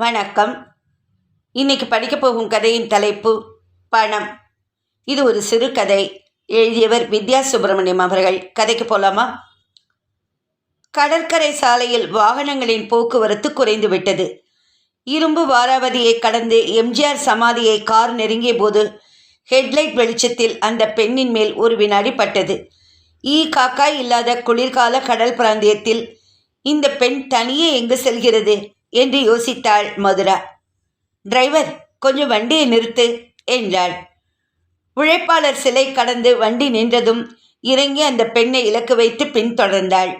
வணக்கம். இன்னைக்கு படிக்க போகும் கதையின் தலைப்பு பணம். இது ஒரு சிறுகதை எழுதியவர் வித்யா சுப்பிரமணியம் அவர்கள். கதைக்கு போலாமா? கடற்கரை சாலையில் வாகனங்களின் போக்குவரத்து குறைந்துவிட்டது இரும்பு வாராவதியை கடந்து எம்ஜிஆர் சமாதியை கார் நெருங்கிய போது ஹெட்லைட் வெளிச்சத்தில் அந்த பெண்ணின் மேல் ஒரு வினாடி பட்டது. ஈ காக்கா இல்லாத குளிர்கால கடல் பிராந்தியத்தில் இந்த பெண் தனியே எங்கு செல்கிறது? என்று யோசித்தாள் மதுரா. டிரைவர் கொஞ்சம் வண்டியை நிறுத்து என்றாள். உழைப்பாளர் சிலை கடந்து வண்டி நின்றதும் இறங்கி அந்த பெண்ணை இலக்கு வைத்து பின்தொடர்ந்தாள்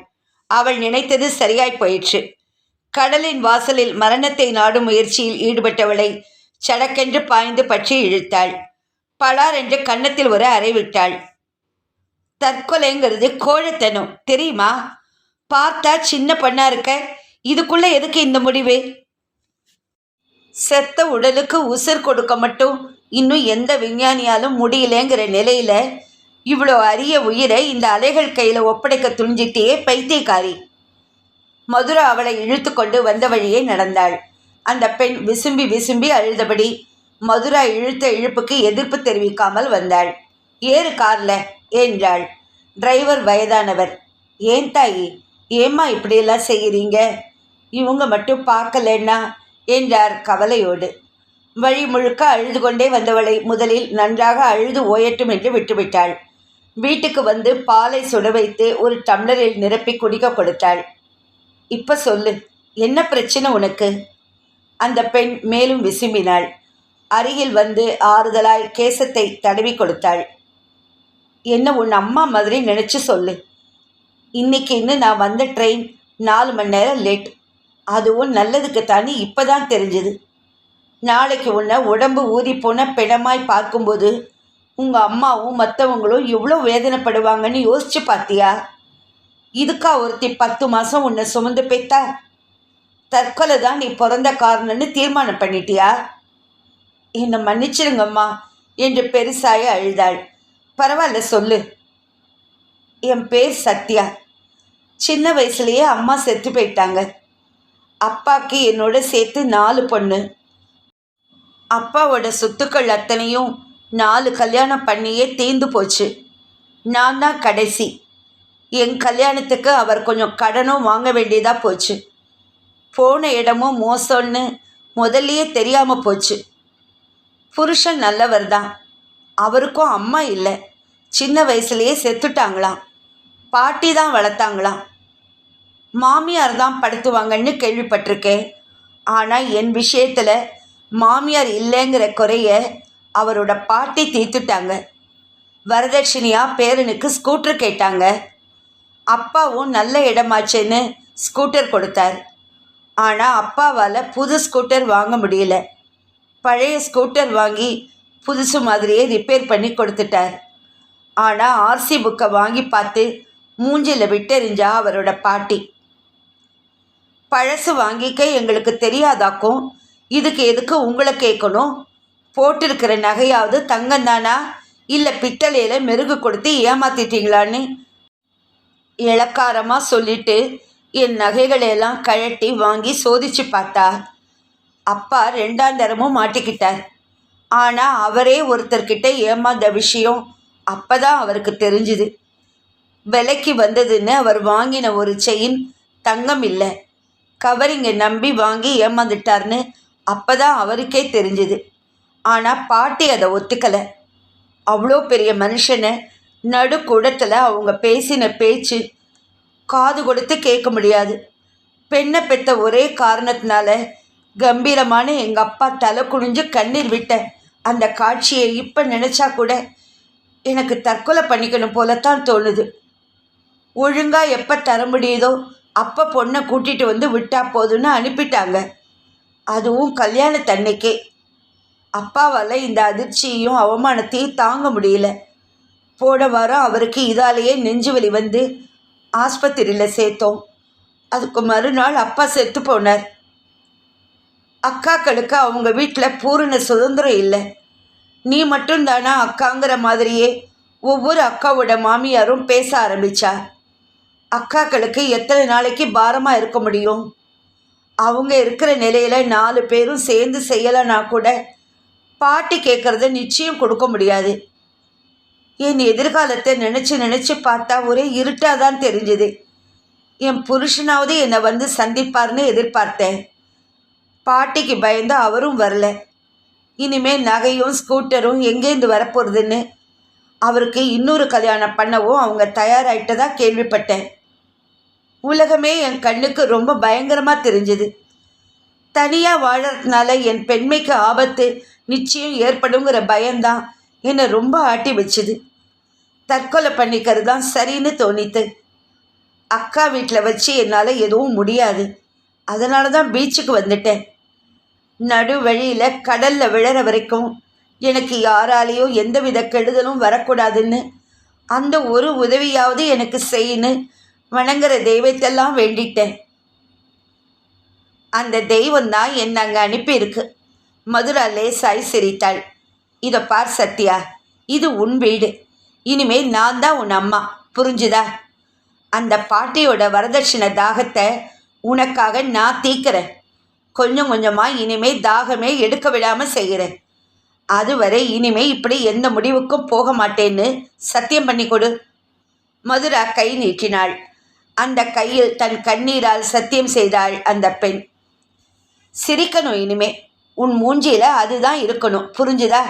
அவள் நினைத்தது சரியாய் போயிற்று. கடலின் வாசலில் மரணத்தை நாடும் முயற்சியில் ஈடுபட்டவளை சடக்கென்று பாய்ந்து பற்றி இழுத்தாள். பலார் என்று கன்னத்தில் ஒரு அறை விட்டாள். தற்கொலைங்கிறது கோழத்தனம் தெரியுமா? பார்த்தா சின்ன பண்ணா இருக்க இதுக்குள்ள எதுக்கு இந்த முடிவு? செத்த உடலுக்கு உசிர் கொடுக்க மட்டும் இன்னும் எந்த விஞ்ஞானியாலும் முடியலங்கிற நிலையில இவ்வளோ அரிய உயிரை இந்த அலைகள் கையில் ஒப்படைக்க துணிஞ்சிட்டே பைத்தியக்காரி. மதுரா அவளை இழுத்து கொண்டு வந்த வழியே நடந்தாள். அந்த பெண் விசும்பி விசும்பி அழுதபடி மதுரா இழுத்த இழுப்புக்கு எதிர்ப்பு தெரிவிக்காமல் வந்தாள். ஏறு கார்ல என்றாள். டிரைவர் வயதானவர். ஏன் தாயி? ஏம்மா இப்படியெல்லாம் செய்கிறீங்க? இவங்க மட்டும் பார்க்கலன்னா? என்றார் கவலையோடு. வழி முழுக்க அழுது கொண்டே வந்தவளை முதலில் நன்றாக அழுது ஓயட்டும் என்று விட்டுவிட்டாள். வீட்டுக்கு வந்து பாலை சுட வைத்து ஒரு டம்ளரில் நிரப்பி குடிக்க கொடுத்தாள். இப்போ சொல்லு என்ன பிரச்சனை உனக்கு? அந்த பெண் மேலும் விசும்பினாள். அருகில் வந்து ஆறுதலாய் கேசத்தை தடவி கொடுத்தாள். என்ன உன் அம்மா மாதிரி நினச்சி சொல்லு. இன்னைக்குன்னு நான் வந்த ட்ரெயின் நாலு மணி நேரம் லேட் அதுவும் நல்லதுக்கு தானே இப்போ தான் தெரிஞ்சுது. நாளைக்கு உன்னை உடம்பு ஊறி போன பிணமாய் பார்க்கும்போது உங்கள் அம்மாவும் மற்றவங்களும் எவ்வளோ வேதனைப்படுவாங்கன்னு யோசிச்சு பார்த்தியா? இதுக்கா ஒருத்தி பத்து மாதம் உன்னை சுமந்து பெத்தா? தற்கொலை தான் நீ பிறந்த காரணம்னு தீர்மானம் பண்ணிட்டியா? என்னை மன்னிச்சிருங்கம்மா என்று பெருசாக அழுதாள். பரவாயில்ல சொல்லு. என் பேர் சத்யா. சின்ன வயசுலேயே அம்மா செத்து போயிட்டாங்க. அப்பாக்கு என்னோட சேர்த்து நாலு பொண்ணு. அப்பாவோட சொத்துக்கள் அத்தனையும் நாலு கல்யாணம் பண்ணியே தீர்ந்து போச்சு. நான் தான் கடைசி. என் கல்யாணத்துக்கு அவர் கொஞ்சம் கடனும் வாங்க வேண்டியதாக போச்சு. போன இடமும் மோசம்னு முதல்லையே தெரியாமல் போச்சு. புருஷன் நல்லவர் தான் அவருக்கும் அம்மா இல்லை. சின்ன வயசுலேயே செத்துட்டாங்களாம். பாட்டி தான் வளர்த்தாங்களாம் மாமியார் தான் படுத்துவாங்கன்னு கேள்விப்பட்டிருக்கேன். ஆனால் என் விஷயத்தில் மாமியார் இல்லைங்கிற குறைய அவரோட பாட்டி தீர்த்துட்டாங்க. வரதட்சணையாக பேரனுக்கு ஸ்கூட்டர் கேட்டாங்க. அப்பாவும் நல்ல இடமாச்சேன்னு ஸ்கூட்டர் கொடுத்தார். ஆனால் அப்பாவால் புது ஸ்கூட்டர் வாங்க முடியல. பழைய ஸ்கூட்டர் வாங்கி புதுசு மாதிரியே ரிப்பேர் பண்ணி கொடுத்துட்டார். ஆனால் ஆர்சி புக்கை வாங்கி பார்த்து மூஞ்சில் விட்டெறிஞ்சா அவரோட பாட்டி. பழசு வாங்கிக்க எங்களுக்கு தெரியாதாக்கும் இதுக்கு எதுக்கு உங்களை கேட்கணும் போட்டிருக்கிற நகையாவது தங்கம் தானா? இல்லை பித்தளையில் மெருகு கொடுத்து ஏமாத்திட்டீங்களான்னு? இளக்காரமாக சொல்லிட்டு என் நகைகளையெல்லாம் கழட்டி வாங்கி சோதிச்சு பார்த்தா அப்பா ரெண்டாம் தரமும் மாட்டிக்கிட்டார். ஆனால் அவரே ஒருத்தர்கிட்ட ஏமாந்த விஷயம் அப்போ தான் அவருக்கு தெரிஞ்சுது. விலைக்கு வந்ததுன்னு அவர் வாங்கின ஒரு செயின் தங்கம் இல்லை. கவரிங்கை நம்பி வாங்கி ஏமாந்துட்டார்னு அப்போ தான் அவருக்கே தெரிஞ்சுது. ஆனால் பாட்டி அதை ஒத்துக்கலை. அவ்வளோ பெரிய மனுஷனை நடுக்கூடத்தில் அவங்க பேசின பேச்சு காது கொடுத்து கேட்க முடியாது. பெண்ணை பெத்த ஒரே காரணத்தினால கம்பீரமான எங்கள் அப்பா தலை குனிஞ்சு கண்ணீர் விட்ட அந்த காட்சியை இப்போ நினச்சா கூட எனக்கு தற்கொலை பண்ணிக்கணும் போலத்தான் தோணுது. ஒழுங்கா எப்போ தர முடியுதோ அப்போ பொண்ணை கூட்டிகிட்டு வந்து விட்டா போதும்னு அனுப்பிட்டாங்க. அதுவும் கல்யாணத்தன்னைக்கே அப்பாவால் இந்த அதிர்ச்சியையும் அவமானத்தையும் தாங்க முடியல. போன வாரம் அவருக்கு இதாலேயே நெஞ்சு வலி வந்து ஆஸ்பத்திரியில் சேர்த்தோம். அதுக்கு மறுநாள் அப்பா செத்து போனார். அக்காக்களுக்கு அவங்க வீட்டில் பூரண சுதந்திரம் இல்லை. நீ மட்டும்தானா அக்காங்கிற மாதிரியே ஒவ்வொரு அக்காவோட மாமியாரும் பேச ஆரம்பிச்சா. அக்காக்களுக்கு எத்தனை நாளைக்கு பாரமாக இருக்க முடியும்? அவங்க இருக்கிற நிலையில் நாலு பேரும் சேர்ந்து செய்யலைன்னா கூட பாட்டி கேட்குறத நிச்சயம் கொடுக்க முடியாது. என் எதிர்காலத்தை நினச்சி நினச்சி பார்த்தா ஒரே இருட்டாக தான் தெரிஞ்சுது. என் புருஷனாவது என்னை வந்து சந்திப்பார்னு எதிர்பார்த்தேன். பாட்டிக்கு பயந்து அவரும் வரல. இனிமேல் நகையும் ஸ்கூட்டரும் எங்கேருந்து வரப்போகிறதுன்னு அவருக்கு இன்னொரு கல்யாணம் பண்ணவும் அவங்க தயாராகிட்டதாக கேள்விப்பட்டேன். உலகமே என் கண்ணுக்கு ரொம்ப பயங்கரமாக தெரிஞ்சுது. தனியாக வாழறதுனால என் பெண்மைக்கு ஆபத்து நிச்சயம் ஏற்படுங்கிற பயம்தான் என்னை ரொம்ப ஆட்டி வச்சுது. தற்கொலை பண்ணிக்கிறது தான் சரின்னு தோணித்து. அக்கா வீட்டில் வச்சு என்னால் எதுவும் முடியாது. அதனால தான் பீச்சுக்கு வந்துட்டேன். நடு வழியில் கடலில் விழற வரைக்கும் எனக்கு யாராலேயோ எந்தவித கெடுதலும் வரக்கூடாதுன்னு அந்த ஒரு உதவியாவது எனக்கு செய்யணும் வணங்குற தெய்வத்தெல்லாம் வேண்டிட்டேன். அந்த தெய்வம் தான் என்னை அங்கே அனுப்பியிருக்கு. மதுரா லேசாய் சிரித்தாள். இதை பார் சத்யா இது உன் வீடு. இனிமேல் நான் தான் உன் அம்மா. புரிஞ்சுதா? அந்த பாட்டியோட வரதட்சணை தாகத்தை உனக்காக நான் தீக்கிறேன் கொஞ்சம் கொஞ்சமாக இனிமே தாகமே எடுக்க விடாமல் செய்கிறேன் அதுவரை இனிமே இப்படி எந்த முடிவுக்கும் போக மாட்டேன்னு சத்தியம் பண்ணி கொடு. மதுரா கை நீட்டினாள். அந்த கையில் தன் கண்ணீரால் சத்தியம் செய்தாள் அந்த பெண். சிரிக்கணும் இனிமே. உன் மூஞ்சியில் அதுதான் இருக்கணும். புரிஞ்சுதா?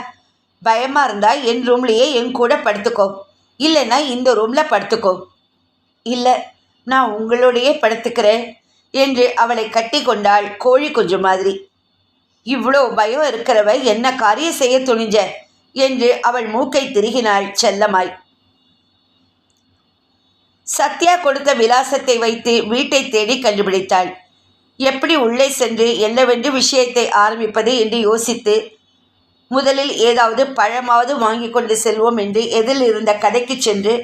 பயமாக இருந்தால் என் ரூம்லேயே என் கூட படுத்துக்கோ. இல்லைன்னா இந்த ரூமில் படுத்துக்கோ. இல்லை நான் உங்களோடையே படுத்துக்கிறேன் என்று அவளை கட்டி கொண்டாள் கோழி குஞ்சு மாதிரி. இவ்வளோ பயம் இருக்கிறவ என்ன காரியம் செய்ய துணிஞ்ச? என்று அவள் மூக்கை திருகினாள் செல்லமாய் சத்யா கொடுத்த விலாசத்தை வைத்து வீட்டை தேடி கண்டுபிடித்தாள். எப்படி உள்ளே சென்று என்னவென்று விஷயத்தை ஆரம்பிப்பது என்று யோசித்து முதலில் ஏதாவது பழமாவது வாங்கி கொண்டு செல்வோம் என்று எதில் இருந்த கடைக்கு சென்று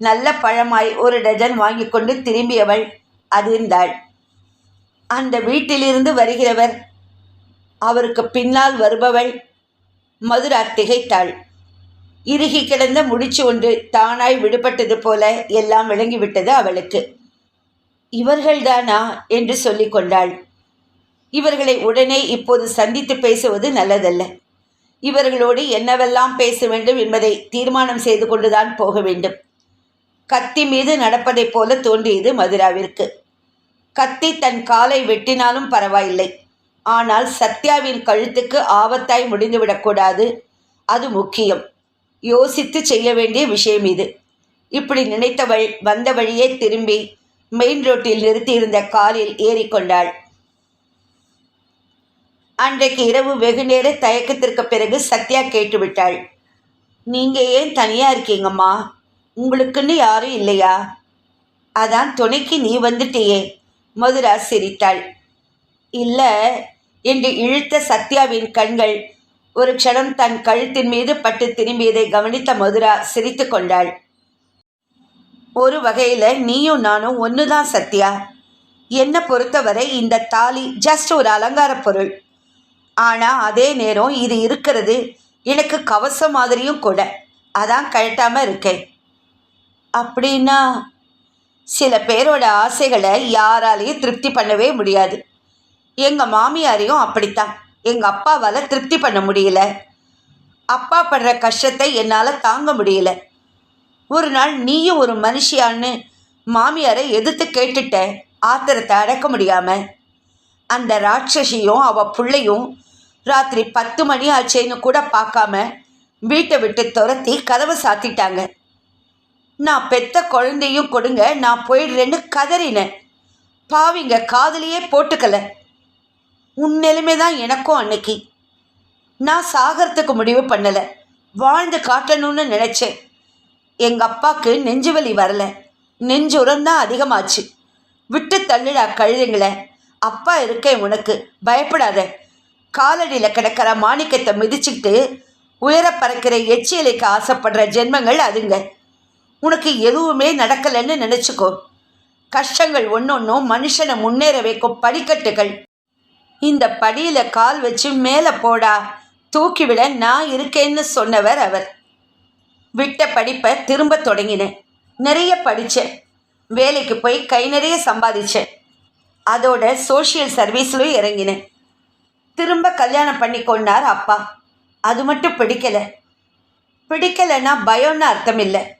நல்ல பழமாய் ஒரு டஜன் வாங்கி கொண்டு திரும்பியவள் அதிர்ந்தாள். அந்த வீட்டிலிருந்து வருகிறவர். அவருக்கு பின்னால் வருபவள் மதுரா திகைத்தாள். இறுகி கிடந்த முடிச்சு ஒன்று தானாய் விடுபட்டது போல எல்லாம் விளங்கிவிட்டது அவளுக்கு. இவர்கள்தானா? என்று சொல்லி கொண்டாள். இவர்களை உடனே இப்போது சந்தித்து பேசுவது நல்லதல்ல. இவர்களோடு என்னவெல்லாம் பேச வேண்டும் என்பதை தீர்மானம் செய்து கொண்டுதான் போக வேண்டும். கத்தி மீது நடப்பதைப் போல தோன்றியது மதுராவிற்கு. கத்தி தன் காலை வெட்டினாலும் பரவாயில்லை. ஆனால் சத்யாவின் கழுத்துக்கு ஆபத்தாய் முடிந்துவிடக்கூடாது. அது முக்கியம். யோசித்து செய்ய வேண்டிய விஷயம் இது. இப்படி நினைத்தவள் வந்த வழியே திரும்பி மெயின் ரோட்டில் நிறுத்தியிருந்த காரில் ஏறிக்கொண்டாள். அன்றைக்கு இரவு வெகுநேர தயக்கத்திற்கு பிறகு சத்யா கேட்டுவிட்டாள். நீங்கள் ஏன் தனியாக இருக்கீங்கம்மா? உங்களுக்குன்னு யாரும் இல்லையா? அதான் துணைக்கு நீ வந்துட்டியே மதுரா சிரித்தாள். இல்லை என்று இழுத்த சத்யாவின் கண்கள் ஒரு க்ஷணம் தன் கழுத்தின் மீது பட்டு திரும்பியதை கவனித்த மதுரா சிரித்து கொண்டாள். ஒரு வகையில் நீயும் நானும் ஒன்று தான் சத்யா. என்னை பொறுத்தவரை இந்த தாலி ஜஸ்ட் ஒரு அலங்கார பொருள். ஆனால் அதே நேரம் இது இருக்கிறது. எனக்கு கவசம் மாதிரியும் கூட. அதான் கழட்டாமல் இருக்கேன். அப்படின்னா? சில பேரோட ஆசைகளை யாராலையும் திருப்தி பண்ணவே முடியாது. எங்கள் மாமியாரையும் அப்படித்தான். எங்கள் அப்பாவால் திருப்தி பண்ண முடியல. அப்பா படுற கஷ்டத்தை என்னால் தாங்க முடியல. ஒரு நாள் நீயும் ஒரு மனுஷியான்னு மாமியாரை எதிர்த்து கேட்டுட்ட. ஆத்திரத்தை அடக்க முடியாமல் அந்த ராட்சசியும் அவள் பிள்ளையும் ராத்திரி பத்து மணி ஆச்சேன்னு கூட பார்க்காம வீட்டை விட்டு துரத்தி கதவை சாத்திட்டாங்க. நான் பெத்த குழந்தையும் கொடுங்க நான் போயிடுறேன்னு கதறினேன் பாவிங்க காதலியே போட்டுக்கலை. உன் நிலைமை தான் எனக்கும் அன்னைக்கு. நான் சாகிறதுக்கு முடிவு பண்ணலை. வாழ்ந்து காட்டணும்னு நினச்சேன். எங்கள் அப்பாவுக்கு நெஞ்சு வலி வரலை. நெஞ்சுரம் தான் அதிகமாச்சு. விட்டு தள்ளுடா கழுதைங்கள. அப்பா இருக்கேன் உனக்கு. பயப்படாத. காலடியில் கிடக்கிற மாணிக்கத்தை மிதிச்சுக்கிட்டு உயர பறக்கிற எச்சியலைக்கு ஆசைப்படுற ஜென்மங்கள் அதுங்க. உனக்கு எதுவுமே நடக்கலைன்னு நினச்சிக்கோ. கஷ்டங்கள் ஒன்றொன்றும் மனுஷனை முன்னேற வைக்கும் படிக்கட்டுகள். இந்த படியில் கால் வச்சு மேலே போடா. தூக்கிவிட நான் இருக்கேன்னு சொன்னவர் அவர். விட்ட படிப்பை திரும்ப தொடங்கினேன். நிறைய படித்தேன் வேலைக்கு போய் கை நிறைய சம்பாதிச்சேன். அதோட சோஷியல் சர்வீஸ்லையும் இறங்கினேன். திரும்ப கல்யாணம் பண்ணி கொண்டார் அப்பா. அது மட்டும் பிடிக்கலை. பிடிக்கலைன்னா பயம்னு அர்த்தம் இல்லை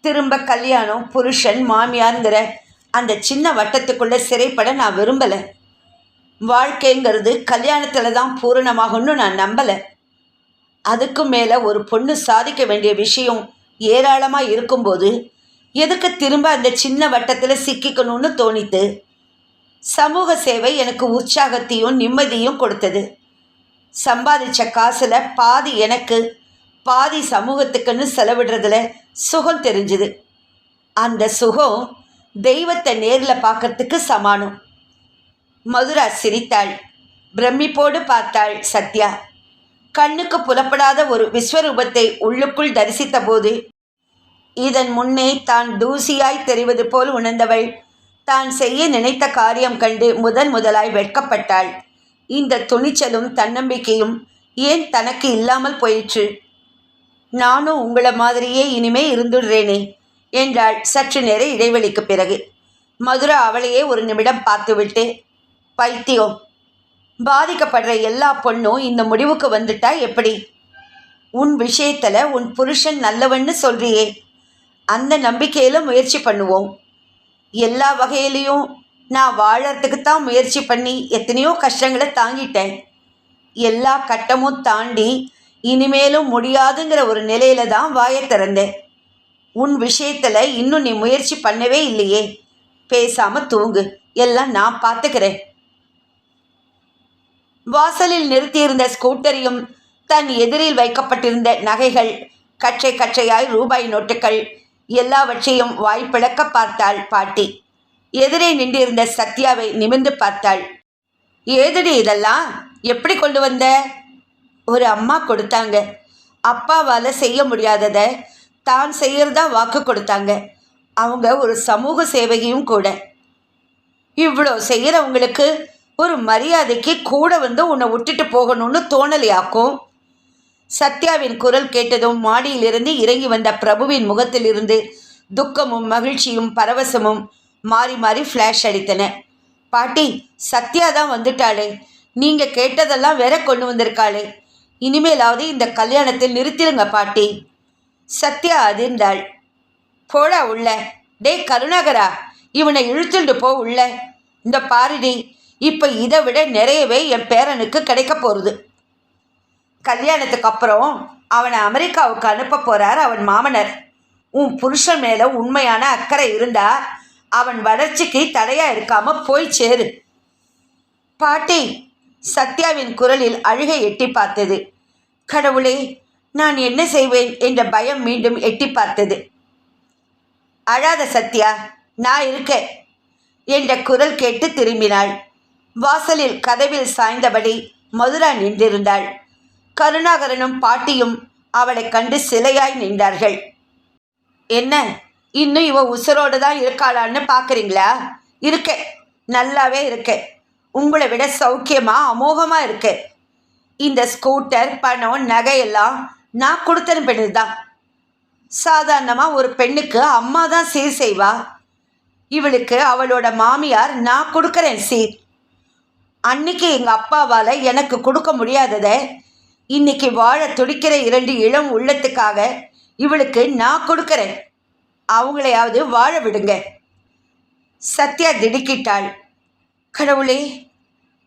திரும்ப கல்யாணம் புருஷன் மாமியாருங்கிற அந்த சின்ன வட்டத்துக்குள்ளே சிறைப்பட நான் விரும்பலை. வாழ்க்கைங்கிறது கல்யாணத்தில் தான் பூரணமாகும்னு நான் நம்பலை. அதுக்கும் மேலே ஒரு பொண்ணு சாதிக்க வேண்டிய விஷயம் ஏராளமாக இருக்கும்போது எதுக்கு திரும்ப அந்த சின்ன வட்டத்தில் சிக்கிக்கணும்னு தோணித்து சமூக சேவை எனக்கு உற்சாகத்தையும் நிம்மதியும் கொடுத்தது. சம்பாதிச்ச காசில் பாதி எனக்கு பாதி சமூகத்துக்குன்னு செலவிடுறதுல சுகம் தெரிஞ்சுது. அந்த சுகம் தெய்வத்தை நேரில் பார்க்கறதுக்கு சமானம். மதுரா சிரித்தாள். பிரமிப்போடு பார்த்தாள் சத்யா. கண்ணுக்கு புலப்படாத ஒரு விஸ்வரூபத்தை உள்ளுக்குள் தரிசித்தபோது இதன் முன்னே தான் தூசியாய் தெரிவது போல் உணர்ந்தவள். தான் செய்ய நினைத்த காரியம் கண்டு முதன் முதலாய் வெட்கப்பட்டாள். இந்த துணிச்சலும் தன்னம்பிக்கையும் ஏன் தனக்கு இல்லாமல் போயிற்று? நானும் உங்களை மாதிரியே இனிமே இருந்துடுறேனே என்றாள் சற்று நேர இடைவெளிக்கு பிறகு. மதுரா அவளையே ஒரு நிமிடம் பார்த்துவிட்டு பைத்தியம். பாதிக்கப்படுற எல்லா பொண்ணும் இந்த முடிவுக்கு வந்துட்டா எப்படி? உன் விஷயத்தில் உன் புருஷன் நல்லவன்னு சொல்றியே. அந்த நம்பிக்கையில் முயற்சி பண்ணுவோம். எல்லா வகையிலையும் நான் வாழறதுக்கு தான் முயற்சி பண்ணி எத்தனையோ கஷ்டங்களை தாங்கிட்டேன். எல்லா கட்டமும் தாண்டி இனிமேலும் முடியாதுங்கிற ஒரு நிலையில தான் வாயை திறந்தேன். உன் விஷயத்தில் இன்னும் நீ முயற்சி பண்ணவே இல்லையே. பேசாமல் தூங்கு. எல்லாம் நான் பார்த்துக்கிறேன் வாசலில் நிறுத்தியிருந்த ஸ்கூட்டரையும் தன் எதிரில் வைக்கப்பட்டிருந்த நகைகள் கச்சை கச்சையாய் ரூபாய் நோட்டுகள் எல்லாவற்றையும் வாய்ப்பிழக்க பார்த்தாள் பாட்டி. எதிரே நின்றிருந்த சத்யாவை நிமிர்ந்து பார்த்தாள். ஏதுடி இதெல்லாம்? எப்படி கொண்டு வந்த? ஒரு அம்மா கொடுத்தாங்க. அப்பாவால் செய்ய முடியாததை தான் செய்யறதா வாக்கு கொடுத்தாங்க. அவங்க ஒரு சமூக சேவையும் கூட. இவ்வளோ செய்கிறவங்களுக்கு மரியாதைக்கு கூட வந்து உன்னை விட்டுட்டு போகணும்னு தோணலையாக்கும்? சத்யாவின் குரல் கேட்டதும் மாடியிலிருந்து இறங்கி வந்த பிரபுவின் முகத்திலிருந்து துக்கமும் மகிழ்ச்சியும் பரவசமும் மாறி மாறி ஃப்ளாஷ் அடித்தன. பாட்டி சத்யா தான் வந்துட்டாளே. நீங்கள் கேட்டதெல்லாம் வேற கொண்டு வந்திருக்காளே. இனிமேலாவது இந்த கல்யாணத்தை நிறுத்திடுங்க பாட்டி. சத்யா அதிர்ந்தாள். போடா உள்ள. டேய் கருணாகரா இவனை இழுத்துண்டு போ உள்ள. இந்த பாரிடி இப்போ இதை விட நிறையவே என் பேரனுக்கு கிடைக்க போகிறது கல்யாணத்துக்கு அப்புறம் அவனை அமெரிக்காவுக்கு அனுப்ப போகிறார் அவன் மாமனர். உன் புருஷன் மேலே உண்மையான அக்கறை இருந்தா அவன் வளர்ச்சிக்கு தடையாக இருக்காம போய் சேரு. பாட்டி சத்யாவின் குரலில் அழுகை எட்டி பார்த்தது. கடவுளே நான் என்ன செய்வேன் என்ற பயம் மீண்டும் எட்டி பார்த்தது. அழாத சத்யா நான் இருக்கேன் என்ற குரல் கேட்டு திரும்பினாள். வாசலில் கதவில் சாய்ந்தபடி மதுரா நின்றிருந்தாள். கருணாகரனும் பாட்டியும் அவளை கண்டு சிலையாய் நின்றார்கள். என்ன? இன்னும் இவ உசுரோடு தான் இருக்காளான்னு பார்க்குறீங்களா இருக்கேன் நல்லாவே இருக்கேன் உங்களை விட சௌக்கியமா அமோகமா இருக்கு. இந்த ஸ்கூட்டர் பணம் நகையெல்லாம் நான் கொடுத்தனுப்பினது தான் சாதாரணமாக ஒரு பெண்ணுக்கு அம்மா தான் சீர் செய்வா. இவளுக்கு அவளோட மாமியார் நான் கொடுக்குறேன் சீர். அன்னைக்கு எங்கள் அப்பாவால் எனக்கு கொடுக்க முடியாததை இன்னைக்கு வாழ துடிக்கிற இரண்டு இளம் உள்ளத்துக்காக இவளுக்கு நான் கொடுக்குறேன். அவங்களையாவது வாழ விடுங்க. சத்யா திடுக்கிட்டாள். கடவுளே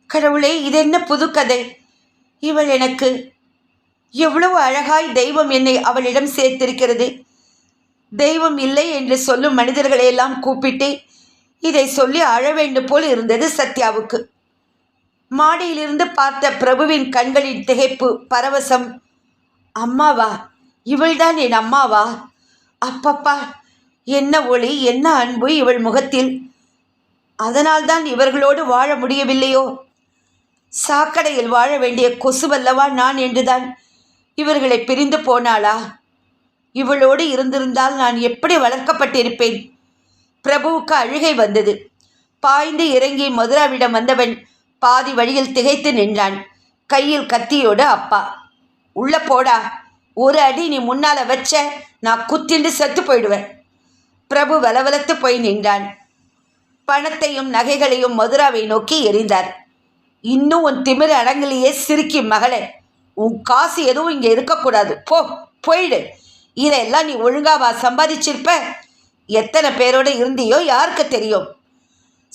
கடவுளே இது என்ன புது கதை? இவள் எனக்கு எவ்வளவு அழகாய் தெய்வம் என்னை அவளிடம் சேர்த்திருக்கிறது. தெய்வம் இல்லை என்று சொல்லும் மனிதர்களையெல்லாம் கூப்பிட்டு இதை சொல்லி அழ வேண்டும் போல் இருந்தது சத்யாவுக்கு. மாடியிலிருந்து பார்த்த பிரபுவின் கண்களின் திகைப்பு பரவசம் அம்மாவா இவள்தான் என் அம்மாவா? அப்பப்பா என்ன ஒளி என்ன அன்பு இவள் முகத்தில்? அதனால்தான் இவர்களோடு வாழ முடியவில்லையோ? சாக்கடையில் வாழ வேண்டிய கொசுவல்லவா நான் என்றுதான் இவர்களை பிரிந்து போனாளா? இவளோடு இருந்திருந்தால் நான் எப்படி வளர்க்கப்பட்டிருப்பேன்? பிரபுவுக்கு அழுகை வந்தது. பாய்ந்து இறங்கி மதுராவிடம் வந்தவன் பாதி வழியில் திகைத்து நின்றான். கையில் கத்தியோடு அப்பா உள்ள போடா. ஒரு அடி நீ முன்னால வச்ச நான் குத்திண்டு செத்து போயிடுவேன். பிரபு வலவலத்து போய் நின்றான். பணத்தையும் நகைகளையும் மதுராவை நோக்கி எறிந்தார். இன்னும் உன் திமிர் அடங்கிலேயே சிரிக்கி மகளே. உன் காசு எதுவும் இங்கே இருக்கக்கூடாது. போ போயிடு. இதையெல்லாம் நீ ஒழுங்காவா சம்பாதிச்சிருப்ப. எத்தனை பேரோடு இருந்தியோ யாருக்கு தெரியும்?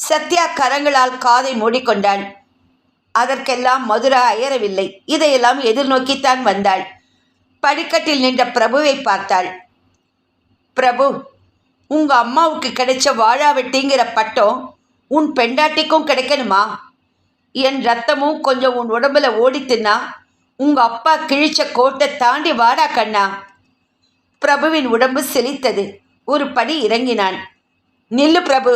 சத்யா கரங்களால் காதை மூடிக்கொண்டாள். அதற்கெல்லாம் மதுரா அயரவில்லை இதையெல்லாம் எதிர்நோக்கித்தான் வந்தாள். படிக்கட்டில் நின்ற பிரபுவை பார்த்தாள். பிரபு உங்க அம்மாவுக்கு கிடைச்ச வாழாவெட்டிங்கிற பட்டம் உன் பெண்டாட்டிக்கும் கிடைக்கணுமா? என் ரத்தமும் கொஞ்சம் உன் உடம்புல ஓடித்துன்னா உங்க அப்பா கிழிச்ச கோட்டை தாண்டி வாடா கண்ணா. பிரபுவின் உடம்பு செழித்தது ஒரு படி இறங்கினான். நில்லு பிரபு.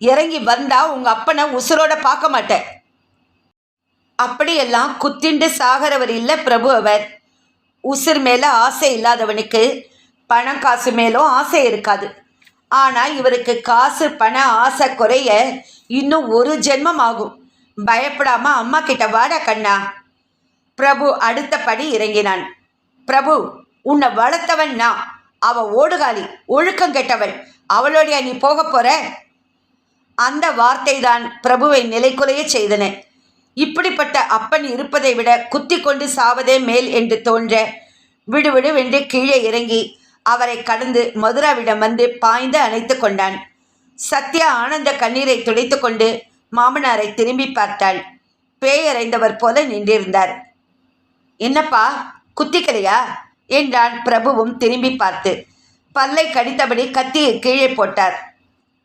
இறங்கி வந்தா உங்க அப்பனை உசுரோட பார்க்க மாட்டேன். அப்படியெல்லாம் குத்திண்டு சாகிறவர் இல்லை பிரபு அவர். உசிர் மேலே ஆசை இல்லாதவனுக்கு பணம் காசு மேலும் ஆசை இருக்காது. ஆனால் இவருக்கு காசு பண ஆசை குறைய இன்னும் ஒரு ஜென்மம் ஆகும். பயப்படாம அம்மா கிட்ட வாடா கண்ணா. பிரபு அடுத்த படி இறங்கினான். பிரபு உன்னை வளர்த்தவன் நான். அவ ஓடுகாலி ஒழுக்கம் கெட்டவள் அவளோடைய நீ போக போற? அந்த வார்த்தை தான் பிரபுவை நிலைக்குலைய செய்தன. இப்படிப்பட்ட அப்பன் இருப்பதை விட குத்தி கொண்டு சாவதே மேல் என்று தோன்ற விடுவிடுவென்று கீழே இறங்கி அவரை கடந்து மதுராவிடம் வந்து பாய்ந்து அணைத்து கொண்டான். சத்யா ஆனந்த கண்ணீரை துடைத்து கொண்டு மாமனாரை திரும்பி பார்த்தாள். பேயறைந்தவர் போல நின்றிருந்தார். என்னப்பா குத்திக்கலையா? என்றான் பிரபுவும் திரும்பி பார்த்து. பல்லை கடித்தபடி கத்தியை கீழே போட்டார்.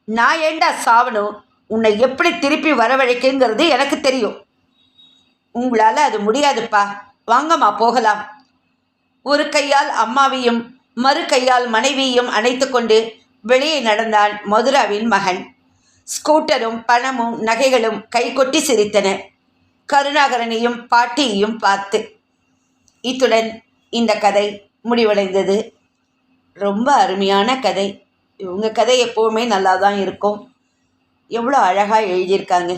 நான் ஏண்டா சாவணும்? உன்னை எப்படி திருப்பி வரவழைக்குங்கிறது எனக்கு தெரியும். உங்களால் அது முடியாதுப்பா. வாங்கம்மா போகலாம். ஒரு கையால் அம்மாவையும் மறு கையால் மனைவியையும் அணைத்து கொண்டு வெளியே நடந்தான் மதுராவின் மகன். ஸ்கூட்டரும் பணமும் நகைகளும் கைகொட்டி சிரித்தன. கருணாகரனையும் பாட்டியையும் பார்த்து இத்துடன் இந்த கதை முடிவடைந்தது. ரொம்ப அருமையான கதை. இவங்க கதை எப்போவுமே நல்லா தான் இருக்கும். எவ்வளோ அழகாக எழுதியிருக்காங்க.